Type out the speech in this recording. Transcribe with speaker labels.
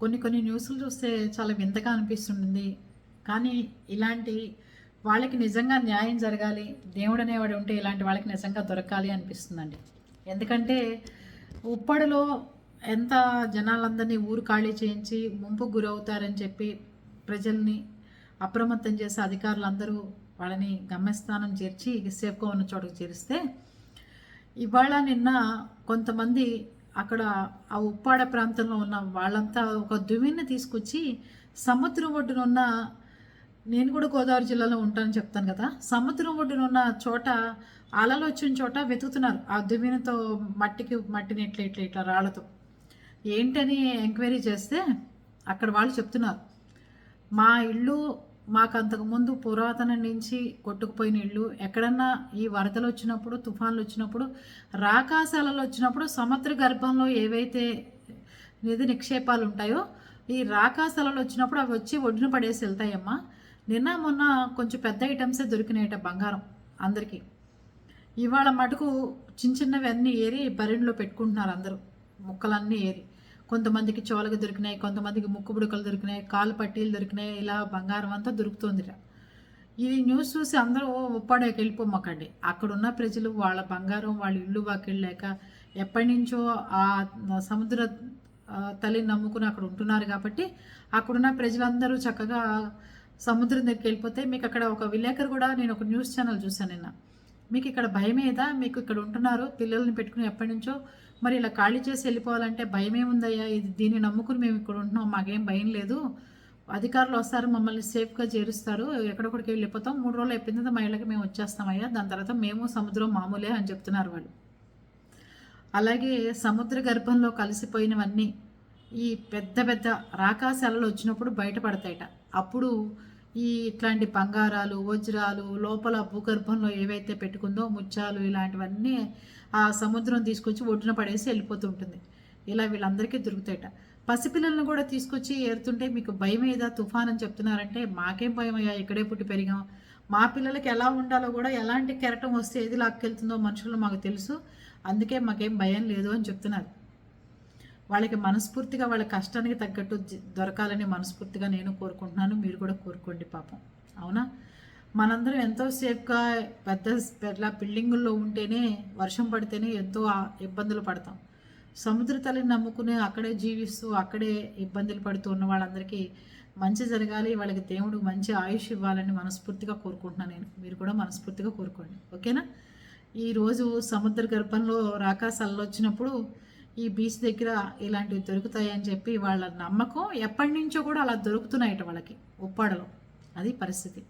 Speaker 1: కొన్ని కొన్ని న్యూస్లు చూస్తే చాలా వింతగా అనిపిస్తుంది కానీ ఇలాంటి వాళ్ళకి నిజంగా న్యాయం జరగాలి దేవుడు అనేవాడు ఉంటే ఇలాంటి వాళ్ళకి నిజంగా దొరకాలి అనిపిస్తుందండి. ఎందుకంటే ఉప్పడిలో ఎంత జనాలందరినీ ఊరు ఖాళీ చేయించి ముంపు గురవుతారని చెప్పి ప్రజల్ని అప్రమత్తం చేసే అధికారులందరూ వాళ్ళని గమ్యస్థానం చేర్చి సేఫ్గా ఉన్న చోటుకు చేరిస్తే ఇవాళ నిన్న కొంతమంది అక్కడ ఆ ఉప్పాడ ప్రాంతంలో ఉన్న వాళ్ళంతా ఒక దువ్విని తీసుకొచ్చి సముద్రం ఒడ్డున ఉన్న నేను కూడా గోదావరి జిల్లాలో ఉంటానని చెప్తాను కదా సముద్రం ఒడ్డున ఉన్న చోట అలలు వచ్చిన చోట వెతుకుతున్నారు. ఆ దువ్వెనతో మట్టికి మట్టిని ఇట్లా ఇట్లా ఇట్లా రాళ్ళతో. ఏంటని ఎంక్వైరీ చేస్తే అక్కడ వాళ్ళు చెప్తున్నారు. మా ఇల్లు మాకు అంతకుముందు పురాతనం నుంచి కొట్టుకుపోయిన ఇల్లు ఎక్కడన్నా ఈ వరదలు వచ్చినప్పుడు తుఫాన్లు వచ్చినప్పుడు రాకాశాలలో వచ్చినప్పుడు సముద్ర గర్భంలో ఏవైతే నిధి నిక్షేపాలు ఉంటాయో ఈ రాకాశాలలో వచ్చినప్పుడు అవి వచ్చి ఒడ్డున పడేసి వెళ్తాయమ్మా. నిన్న మొన్న కొంచెం పెద్ద ఐటమ్సే దొరికినాయట బంగారం అందరికీ. ఇవాళ మటుకు చిన్న చిన్నవి అన్నీ ఏరి బరిలో పెట్టుకుంటున్నారు అందరూ. ముక్కలన్నీ ఏరి. కొంతమందికి చోలకి దొరికినాయి కొంతమందికి ముక్కు బుడకలు దొరికినాయి కాలు పట్టీలు దొరికినాయి ఇలా బంగారం అంతా దొరుకుతుందిరా. ఇది న్యూస్ చూసి అందరూ ఉప్పాడకి వెళ్ళిపోమ్మకండి అక్కడున్న ప్రజలు వాళ్ళ బంగారం వాళ్ళ ఇల్లు వాకెళ్ళాక ఎప్పటి నుంచో ఆ సముద్ర తల్లిని నమ్ముకుని అక్కడ ఉంటున్నారు కాబట్టి అక్కడున్న ప్రజలందరూ చక్కగా సముద్రం దగ్గరికి వెళ్ళిపోతే మీకు అక్కడ ఒక విలేకరు కూడా నేను ఒక న్యూస్ ఛానల్ చూశాను నిన్న. మీకు ఇక్కడ భయం ఏదా మీకు ఇక్కడ ఉంటున్నారు పిల్లల్ని పెట్టుకుని ఎప్పటి నుంచో మరి ఇలా ఖాళీ చేసి వెళ్ళిపోవాలంటే భయమే ఉందయ్యా ఇది దీన్ని నమ్ముకుని మేము ఇక్కడ ఉంటున్నాం మాకేం భయం లేదు. అధికారులు వస్తారు మమ్మల్ని సేఫ్గా చేరుస్తారు. ఎక్కడొక్కడికి వెళ్ళిపోతాం. మూడు రోజులు అయిపోయిన తర్వాత మా ఇళ్ళకి మేము వచ్చేస్తామయ్యా. దాని తర్వాత మేము సముద్రం మామూలే అని చెప్తున్నారు వాళ్ళు. అలాగే సముద్ర గర్భంలో కలిసిపోయినవన్నీ ఈ పెద్ద పెద్ద రాకాశాలలో వచ్చినప్పుడు బయటపడతాయట. అప్పుడు ఈ ఇట్లాంటి బంగారాలు వజ్రాలు లోపల భూగర్భంలో ఏవైతే పెట్టుకుందో ముత్యాలు ఇలాంటివన్నీ ఆ సముద్రం తీసుకొచ్చి ఒడ్డున పడేసి వెళ్ళిపోతుంటుంది ఇలా వీళ్ళందరికీ దొరుకుతాయట. పసిపిల్లలను కూడా తీసుకొచ్చి ఏరుతుంటే మీకు భయం ఏదా? తుఫాన్ అని చెప్తున్నారంటే మాకేం భయం అయ్యా? ఇక్కడే పుట్టి పెరిగాం. మా పిల్లలకి ఎలా ఉండాలో కూడా ఎలాంటి కెరటం వస్తే ఏది లాక్కెళ్తుందో మనుషులు మాకు తెలుసు. అందుకే మాకేం భయం లేదు అని చెప్తున్నారు. వాళ్ళకి మనస్ఫూర్తిగా వాళ్ళ కష్టానికి తగ్గట్టు దొరకాలని మనస్ఫూర్తిగా నేను కోరుకుంటున్నాను. మీరు కూడా కోరుకోండి పాపం. అవునా? మనందరం ఎంతో సేఫ్గా పెద్ద పెద్ద బిల్డింగుల్లో ఉంటేనే వర్షం పడితేనే ఎంతో ఇబ్బందులు పడతాం. సముద్ర తల్లిని నమ్ముకునే అక్కడే జీవిస్తూ అక్కడే ఇబ్బందులు పడుతూ ఉన్న వాళ్ళందరికీ మంచి జరగాలి. వాళ్ళకి దేవుడు మంచి ఆయుష్ ఇవ్వాలని మనస్ఫూర్తిగా కోరుకుంటున్నాను నేను. మీరు కూడా మనస్ఫూర్తిగా కోరుకోండి. ఓకేనా? ఈరోజు సముద్ర గర్భంలో రాకాశాలలో వచ్చినప్పుడు ఈ బీచ్ దగ్గర ఇలాంటివి దొరుకుతాయని చెప్పి వాళ్ళ నమ్మకం ఎప్పటి నుంచో కూడా అలా దొరుకుతున్నాయట వాళ్ళకి. ఉప్పాడలో అది పరిస్థితి.